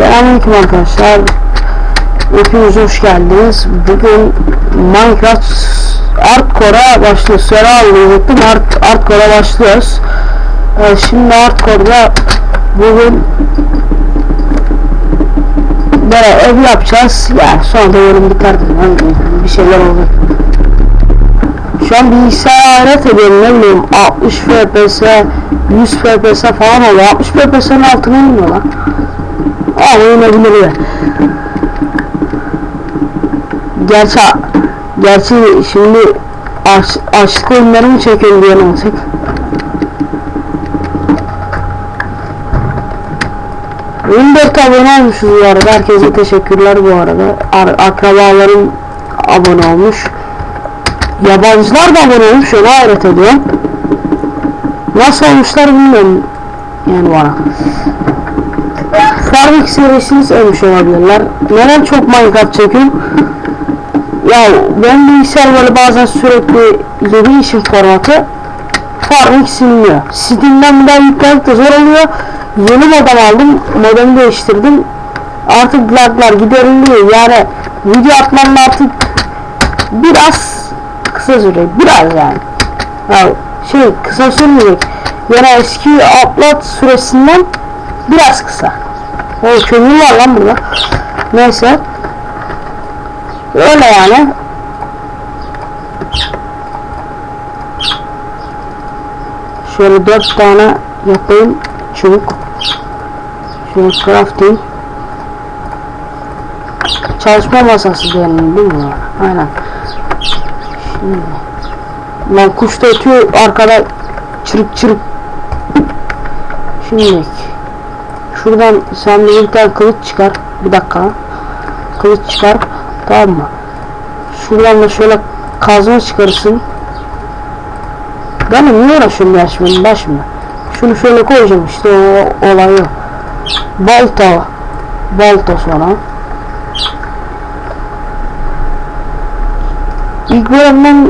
Selamünaleyküm arkadaşlar. Hepiniz hoş geldiniz. Bugün Minecraft Hardcore'a başlıyoruz. Sonra anlayacaktım. Hard, Hardcore'a başlıyoruz. Ee, şimdi Hardcore'da bugün böyle ev yapacağız. Yani sonra da yorum biter dedim. Bir şeyler olur. Şu an bilgisayar alet ediyorum ne bileyim 60 FPS 100 FPS falan oluyor 60 FPS'nin altına iniyor lan ama inebilir de Gerçi Gerçi şimdi aç, açlık oyunları mı çekiyorum diye artık dört abone olmuşuz bu arada herkese teşekkürler bu arada Ar akrabalarım abone olmuş Yabancılar da abone olmuş onu hayret ediyorum. Nasıl olmuşlar bilmiyorum. Yani bana. Farming serisini sevmiş olabilirler. Neden çok Minecraft çekiyorum? Ya ben bilgisayar böyle bazen sürekli yediği için formatı Farming siliniyor. Steam'den bir daha yüklemek de zor oluyor. Yeni modem aldım. Modemi değiştirdim. Artık laglar gideriliyor. Yani video atmam artık biraz kısa süre biraz yani. Ya şey kısa sürmeyecek. Yani eski upload süresinden biraz kısa. O kömür var lan burada. Neyse. Öyle yani. Şöyle dört tane yapayım çubuk. Şöyle crafting. Çalışma masası diyelim değil mi? Aynen. Lan kuş da ötüyor arkada çırık çırık. Şimdi şuradan sen bir tane kılıç çıkar. Bir dakika. Kılıç çıkar. Tamam mı? Şuradan da şöyle kazma çıkarırsın. Ben de niye uğraşıyorum ya şimdi baş mı? Şunu şöyle koyacağım işte o olay o. Balta. Balta sonra. İlk bölümden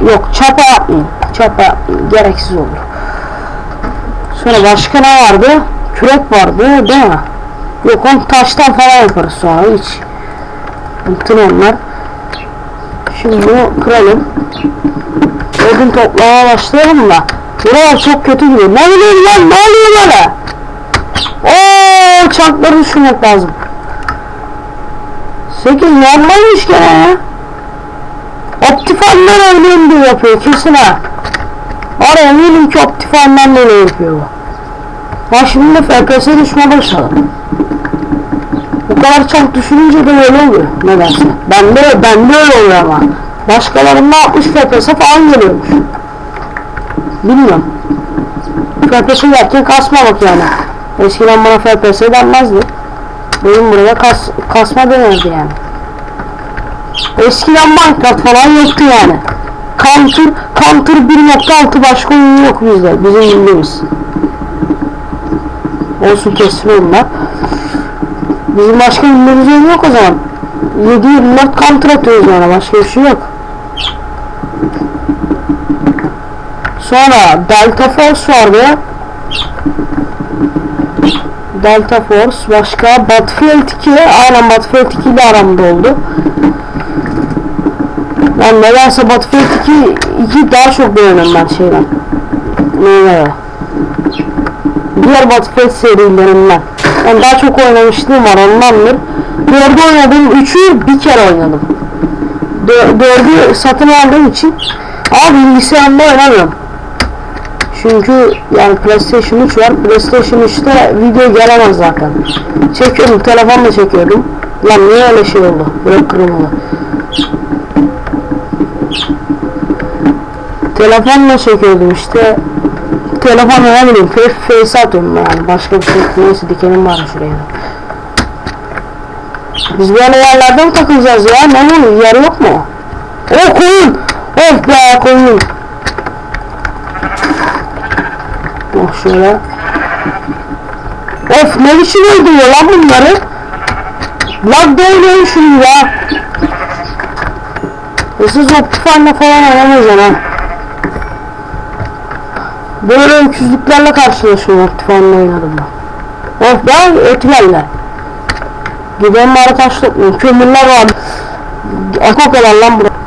yok çapa yapmayayım. Çapa yapmayayım. Gereksiz olur. Sonra başka ne vardı? Kürek vardı değil mi? Yok onu taştan falan yaparız sonra hiç. Bütün onlar. Şimdi bunu kıralım. Odun toplamaya başlayalım da. Buralar çok kötü gidiyor. Ne oluyor lan? Ne oluyor böyle? Ooo çankları düşürmek lazım. 8 normalmiş gene ya. Oynuyorum diye yapıyor kesin ha. Var eminim ki Optifan'dan dolayı yapıyor bu. Ha şimdi de FPS düşme başladı. Bu kadar çok düşününce de böyle oluyor nedense. Bende, bende öyle oluyor ama. Başkalarında 60 FPS falan geliyormuş. Bilmiyorum. FPS derken kasmamak yani. Eskiden bana FPS denmezdi. Benim buraya kas, kasma denirdi yani. Eskiden Minecraft falan yoktu yani. Counter, Counter 1.6 başka oyun yok bizde. Bizim bildiğimiz. Olsun kesin onlar. Bizim başka oyun yok o zaman. 7-24 Counter atıyoruz yani. Başka bir şey yok. Sonra Delta Force vardı. Delta Force başka Battlefield 2 aynen Battlefield 2 ile aramda oldu. Ben nedense Battlefield 2, 2 daha çok beğeniyorum ben şeyden. Neye? Diğer Battlefield serilerinden. Ben daha çok oynamışlığım var ondandır. Dördü oynadım, üçü bir kere oynadım. Dö dördü satın aldığım için ama bilgisayarımda oynamıyorum. Çünkü yani PlayStation 3 var. PlayStation 3'te video gelemez zaten. Çekiyorum, telefonla çekiyorum. Lan niye öyle şey oldu? Böyle kırılmalı. Telefonla çekiyordum işte. Telefonla ne bileyim face, atıyorum yani. Başka bir şey neyse dikenim var şuraya. Biz böyle yerlerde mi takılacağız ya? Ne oluyor? Yer yok mu? Oh koyun! Oh be koyun! Oh şöyle. Of ne biçim öldürüyor lan bunları? Lag da oynuyor şimdi ya. Hırsız optifanla falan oynamayacağım ha. Böyle öküzlüklerle karşılaşıyorum optifanla oynadım ben. Oh be ötülerle. Gidelim bari taş toplayalım. Kömürler var. Akok olan lan buraya.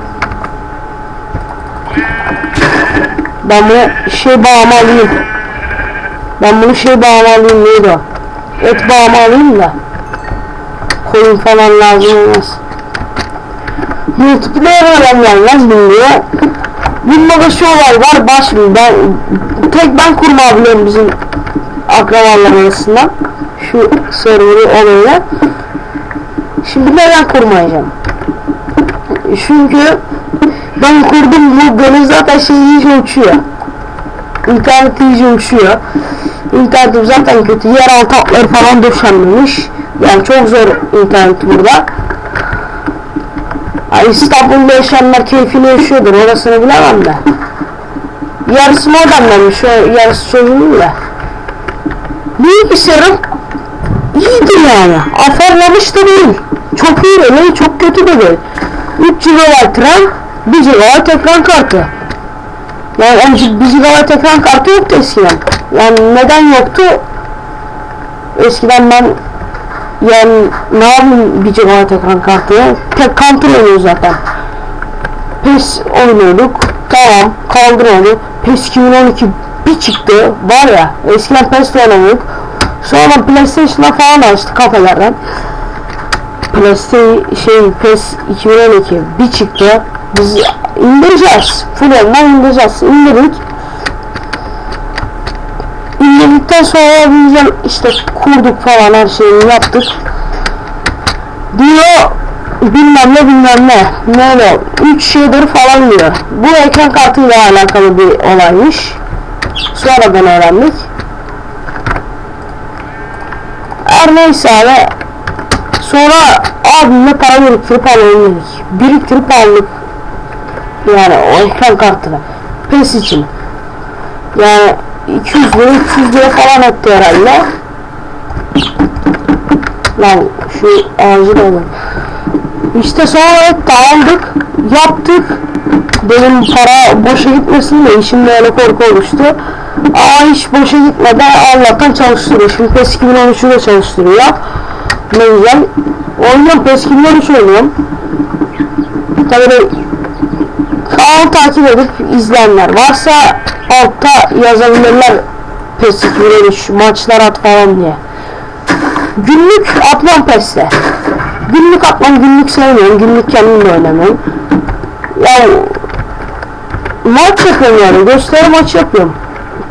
Ben bunu şey bağıma alayım. Ben bunu şey bağıma alayım neydi o? Et bağıma alayım da. Koyun falan lazım olmaz. Multiplayer adam gelmez bilmiyor. Bilmada şu olay var baş ben tek ben kurmayabiliyorum bizim akrabalar arasından şu server'ı olayla. Şimdi neden kurmayacağım? Çünkü ben kurdum bu benim zaten şey iyice uçuyor. İnternet iyice uçuyor. İnternetim zaten kötü. Yeraltı hatları falan döşenmemiş. Yani çok zor internet burada. İstanbul'da yaşayanlar keyfini yaşıyordur. Orasını bilemem de. Yarısı modemlenmiş. O yarısı çocuğun da. Bilgisayarım iyidir yani. Afarlamış da değil. Çok iyi de değil, çok kötü de değil. 3 GB RAM, 1 GB ekran kartı. Yani 1 GB ekran kartı yoktu eskiden. Yani neden yoktu? Eskiden ben yani ne yapayım 1 GB ekran kartı ya? Tek kontrol oynuyor zaten. PES oynuyorduk. Tamam kaldırıyorduk. PES 2012 bir çıktı. Var ya eskiden PES oynuyorduk. Sonra PlayStation'a falan açtık kafelerden. PlayStation şey PES 2012 bir çıktı. Biz indireceğiz. Full ondan indireceğiz. İndirdik. İndirdikten sonra güzel işte kurduk falan her şeyi yaptık. Diyor bilmem ne bilmem ne. Ne ne? 3 şeydir falan diyor. Bu ekran kartıyla alakalı bir olaymış. Sonradan öğrendik. Her neyse abi. Sonra abimle para biriktirip alalım. Biriktirip aldık. Yani o ekran kartını. PES için. Yani 200 lira 300 lira falan etti herhalde. Lan şu ağacı da alalım. İşte sonra etti aldık. Yaptık. Benim para boşa gitmesin de işimde öyle korku oluştu. Ama hiç boşa gitmedi. Allah'tan çalıştırıyor. Şimdi PES 2013'ü de çalıştırıyor. Ne güzel. Oynuyorum PES 2013 oynuyorum. Tabii de kanalı takip edip izleyenler varsa altta yazabilirler PES 2013 maçlar at falan diye. Günlük atmam PES'te. Günlük atmam, günlük sevmiyorum. Günlük kendim de oynamıyorum. Ya maç yapıyorum yani. Gösteri maç yapıyorum.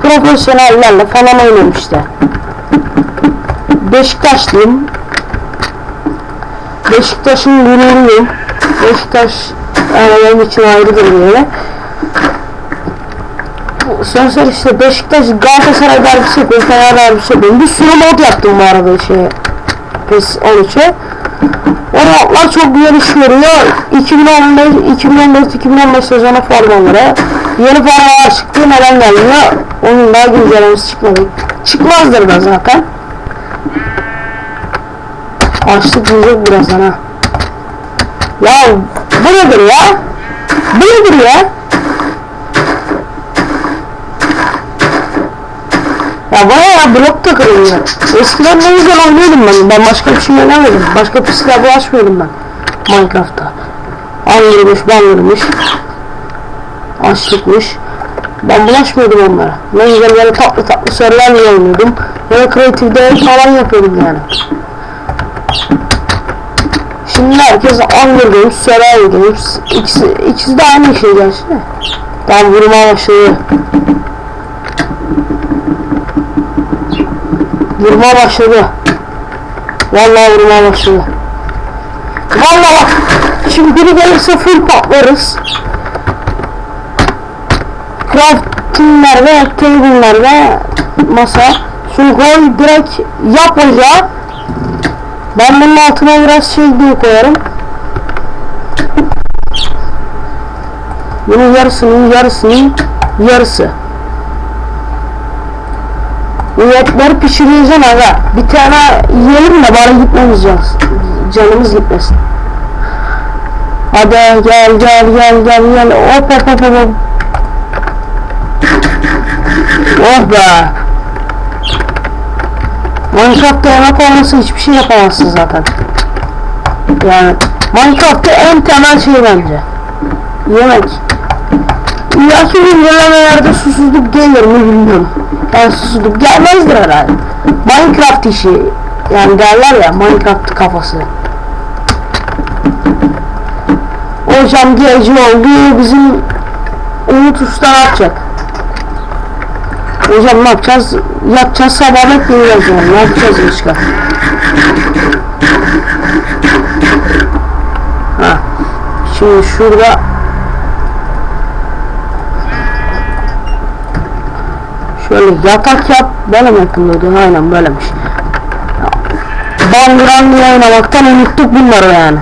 Profesyonellerle falan oynuyorum işte. Beşiktaşlıyım. Beşiktaş'ın gururuyum. Beşiktaş yani benim için ayrıdır böyle. Sonra işte Beşiktaş Galatasaray derbisi yapıyorum, Fener derbisi yapıyorum. Bir sürü mod yaptım bu arada şey PES 13'e. O modlar çok güzel iş görüyor. 2015 2014 2015 sezonu formaları. Yeni formalar çıktı. Neden gelmiyor? Onun daha güncellemesi çıkmadı. Çıkmazdır da zaten. Açlık yiyecek birazdan ha. Ya bu nedir ya? Bu nedir ya? Ya bayağı blok takılıyor. Eskiden ne güzel oynuyordum ben. Ben başka bir şey oynamıyordum. Başka pisliğe bulaşmıyordum ben. Minecraft'ta. Angırmış, bangırmış. Açlıkmış. Ben bulaşmıyordum onlara. Ne güzel böyle tatlı tatlı serilerle oynuyordum. Böyle kreatifde falan yapıyordum yani. Şimdi herkes Hunger Games, Games. İkisi, ikisi de aynı şey gerçi. Tam vurmaya başladı. Vurmaya başladı. Vallahi vurmaya başladı. Vallahi bak. Şimdi biri gelirse full patlarız. Craftingler ve table'ler ve masa. Şunu koy direkt yap. Ben bunun altına biraz şey diye koyarım. Bunun yarısının yarısının yarısı. Bu etleri pişireceğim aga. Bir tane yiyelim de bari gitmemiz can- canımız gitmesin. Hadi gel gel gel gel gel. Hop hop hop hop. Oh be. Minecraft'ta yemek olmasa hiçbir şey yapamazsın zaten. Yani Minecraft'ta en temel şey bence. Yemek. İllaki güncellemelerde susuzluk gelir mi bilmiyorum. Yani susuzluk gelmezdir herhalde. Minecraft işi. Yani derler ya Minecraft kafası. Hocam gece oldu bizim Umut Usta ne yapacak? Hocam ne yapacağız? Yatacağız sabah bekleyeceğiz yani. Ne yapacağız başka? Ha. Şimdi şurada Şöyle yatak yap. Böyle mi yapılıyordu? Aynen böylemiş. Bandıranlı oynamaktan unuttuk bunları yani.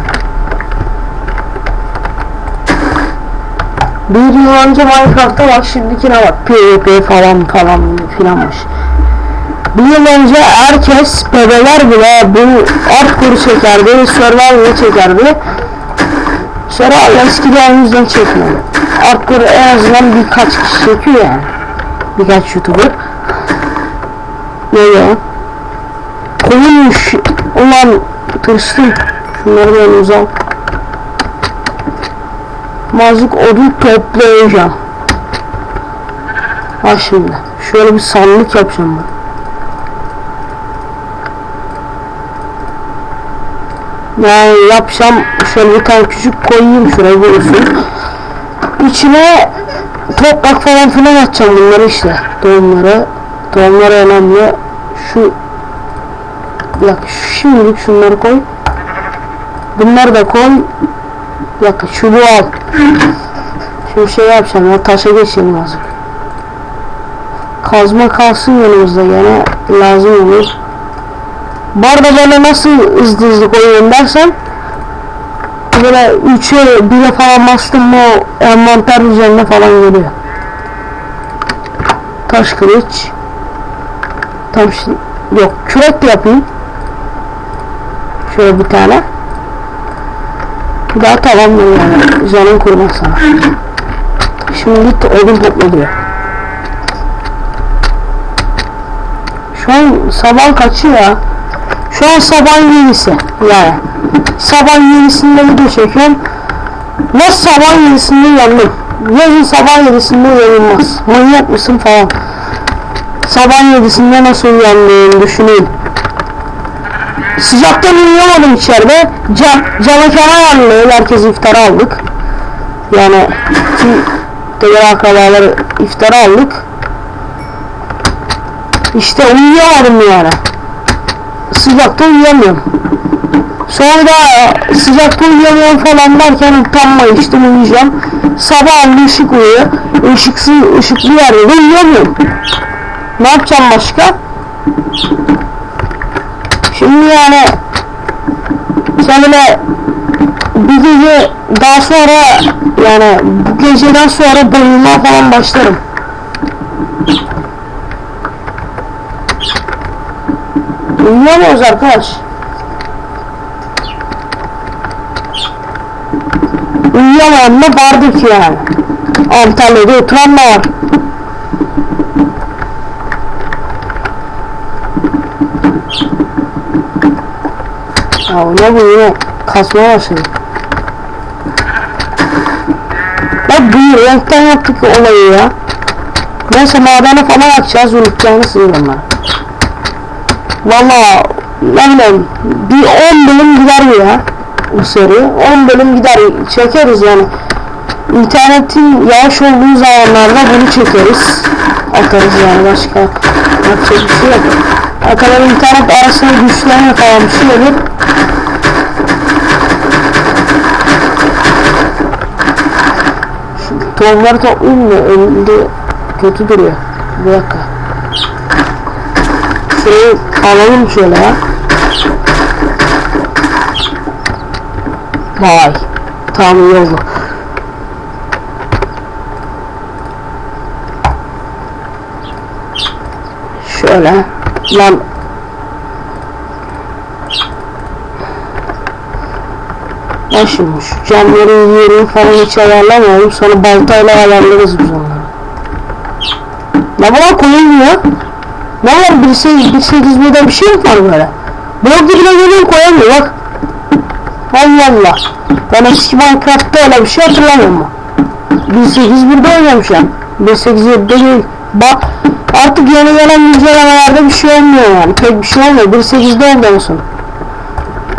Bir yıl önce Minecraft'ta bak şimdikine bak. PvP falan falan filanmış. Bir yıl önce herkes bebeler bile bu hardcore çekerdi, survival'ı çekerdi. Sonra eskiden yüzden çekmiyor. Hardcore en azından birkaç kişi çekiyor yani. Birkaç youtuber. Ne ya? Koyunmuş. Ulan tırstım. Şunları da elimize al. Mazlık odun toplayacağım. Ha şimdi. Şöyle bir sandık yapacağım ben. Yani yapacağım şöyle bir tane küçük koyayım şuraya bulursun. İçine toprak falan filan atacağım bunları işte. Tohumları. Tohumları önemli. Şu dakika şimdilik şunları koy. Bunları da koy. Dakika çubuğu al. Şimdi şey yapacağım ya taşa geçelim azıcık. Kazma kalsın yanımızda gene lazım olur. Bu arada böyle nasıl hızlı hızlı koyuyorum dersen böyle 3'e 1'e falan bastım mı envanter üzerine falan geliyor. Taş kılıç. Tam şimdi yok kürek yapayım. Şöyle bir tane. Daha tamamdır yani. Canın kurmaz. Şimdi git odun topla diyor. Şu an sabah kaçı ya? Şu an sabah yedisi yani. Sabah yedisinde video çekiyorum. Nasıl sabah yedisinde uyandım? Yazın sabah yedisinde uyanılmaz. Manyak mısın falan. Sabah yedisinde nasıl uyandığını düşüneyim. Sıcaktan uyuyamadım içeride. Cam, cama kenar almıyor. Herkes iftara aldık. Yani tüm diğer akrabaları iftara aldık. İşte uyuyamadım yani. Sıcakta uyuyamıyorum. Sonra sıcakta uyuyamıyorum falan derken utanma işte uyuyacağım. Sabah ışık uyuyor. Işıksız, ışıklı yerde de uyuyamıyorum. Ne yapacağım başka? Şimdi yani seninle bir gece daha sonra yani bu geceden sonra bayılma falan başlarım. Uyuyamıyoruz arkadaş. Uyuyamayan da vardır ki yani. Antalya'da oturan da var. Ya ne bu yine kasmaya başladı. Bak bu renkten yaptık olayı ya. Neyse madene falan atacağız unutacağını sığırım ben. Valla ne bileyim bir 10 bölüm gider bu ya bu seri 10 bölüm gider çekeriz yani. İnternetin yavaş olduğu zamanlarda bunu çekeriz. Atarız yani başka yapacak bir şey yok. Arkadan internet arasında güçlenme falan bir şey olur Şu tohumları toplayayım mı önünde kötü duruyor. Bir dakika. Şurayı alalım şöyle ya Vay. Tamam iyi oldu. Şöyle. Lan. Ben şu camların yerini falan hiç ayarlamıyorum. Sonra baltayla ayarlarız biz onları. Ne bana koyulmuyor? Ne var bir şey, bir şey dizmede bir şey mi var böyle? Blok dibine geliyorum koyamıyor bak. Allah Allah. Ben eski Minecraft'ta öyle bir şey hatırlamıyorum. 1.8.1'de oynamış ya. 1.8.7'de değil. Bak artık yeni gelen güncellemelerde bir şey olmuyor yani. Pek bir şey olmuyor. 1.8'de oldu en son.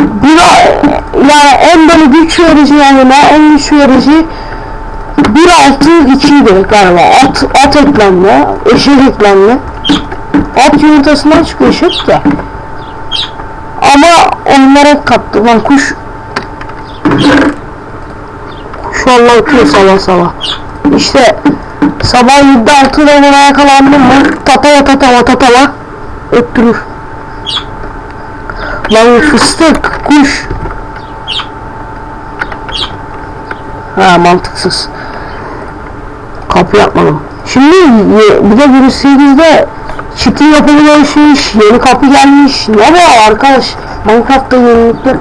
Bir yani en böyle güç verici yani en güç verici 1.6.2'ydi galiba. At, at eklendi. Eşek eklendi. At yumurtasından çıkıyor eşek de. Ama onlara kattı. Lan kuş Kuş valla ötüyor sabah sabah. İşte sabah 7'de 6'da ona yakalandım mı tatava tatava tatava öttürür. Lan fıstık kuş. Ha mantıksız. Kapı yapmadım. Şimdi bir de virüs 8'de çiti yapımı yeni kapı gelmiş. Ne bu arkadaş? Minecraft'ta yenilikler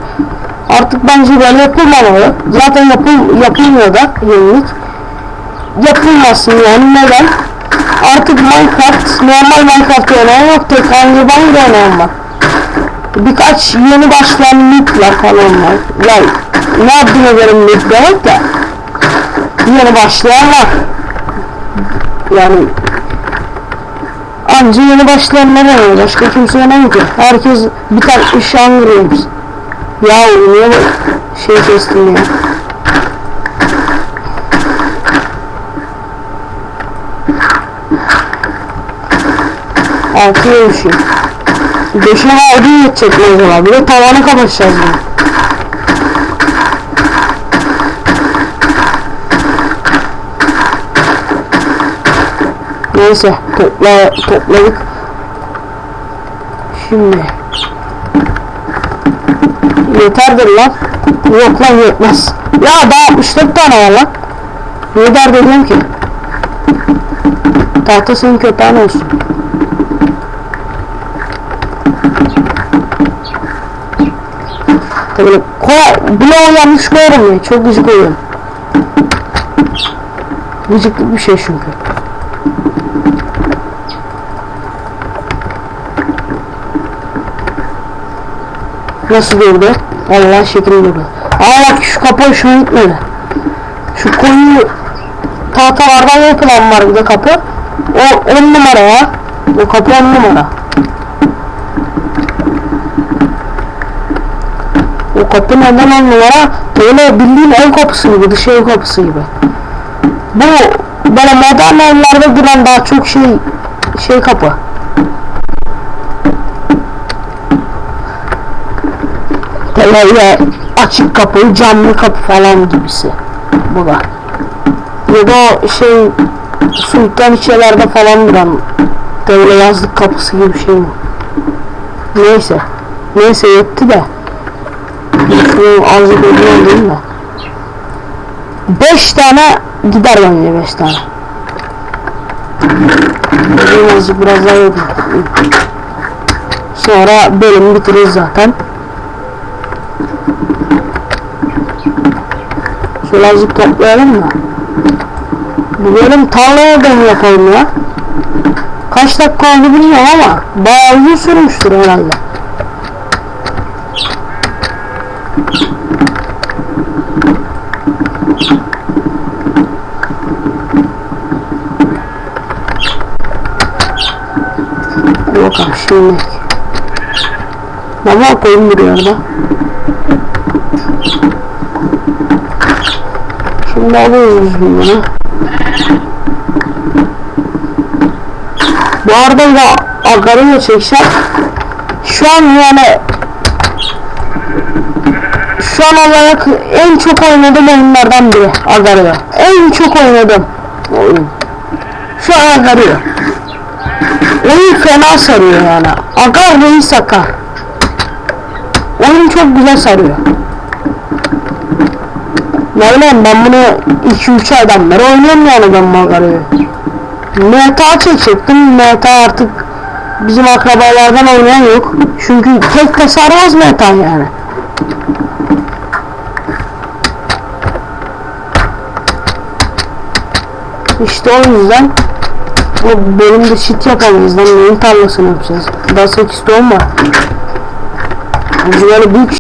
artık bence böyle yapılmamalı. Zaten yapıl, yapılmıyor da yenilik. Yapılmasın yani neden? Artık Minecraft, normal Minecraft oynayan yok. Tek hangi bank oynayan var. Birkaç yeni başlayan lootlar falan var. Yani ne yaptığına göre loot demek de yeni başlayan var. Yani anca yeni başlayanlar oynuyor. Başka kimse oynamıyor ki. Herkes bir tane iş anlıyoruz. Ya niye şey kestim ya. Altı yaşıyor. Beşine aldı yetecek acaba? Bir de tavanı kapatacağız bunu. Neyse topla topladık. Şimdi yeterdir lan. Yok lan yetmez. Ya daha 64 tane var lan. Yeter dedim ki. Tahta senin köpeğin olsun. Tabii kolay, bloğu yanlış koyarım ya. Çok gıcık oluyorum. Gıcıklık bir şey çünkü. Nasıl durdu? Allah şekil durdu. Aa bak şu kapı hoşuma gitmedi. Şu koyu tahtalardan yapılan var bir de kapı. O on numara ya. O kapı on numara. O kapı neden on numara? Böyle bildiğin ev kapısı gibi, dışı ev kapısı gibi. Bu böyle modern evlerde duran daha çok şey şey kapı. Böyle açık kapı, camlı kapı falan gibisi. Bu da. Ya da şey sultan içelerde falan duran böyle yazlık kapısı gibi bir şey mi? Neyse. Neyse yetti de. Şunu azıcık ödüyorum değil mi? 5 tane gider bence 5 tane. Ödeyim azıcık biraz daha ödeyim. Sonra bölümü bitiririz zaten. Azıcık toplayalım mı? Bölüm tarlaya mı yapalım ya? Kaç dakika oldu bilmiyorum ama bayağı uzun sürmüştür herhalde. Bakalım şimdi. Baba koyun duruyor orada. Şimdi alıyoruz bunu. Bu arada da Agario çekeceğim. Şu an yani şu an olarak en çok oynadığım oyunlardan biri Agario. En çok oynadığım oyun. Şu an Agario. Oyun fena sarıyor yani. Agar reis akar. Oyun çok güzel sarıyor. Ne ben bunu 2-3 aydan beri oynuyorum yani ben Magara'yı. Meta çekecektim. Meta artık bizim akrabalardan oynayan yok. Çünkü tek de sarmaz Meta yani. İşte o yüzden bu bölümde shit yapamayız lan neyin tarlasını yapacağız. Daha 8 tohum var. Biz böyle büyük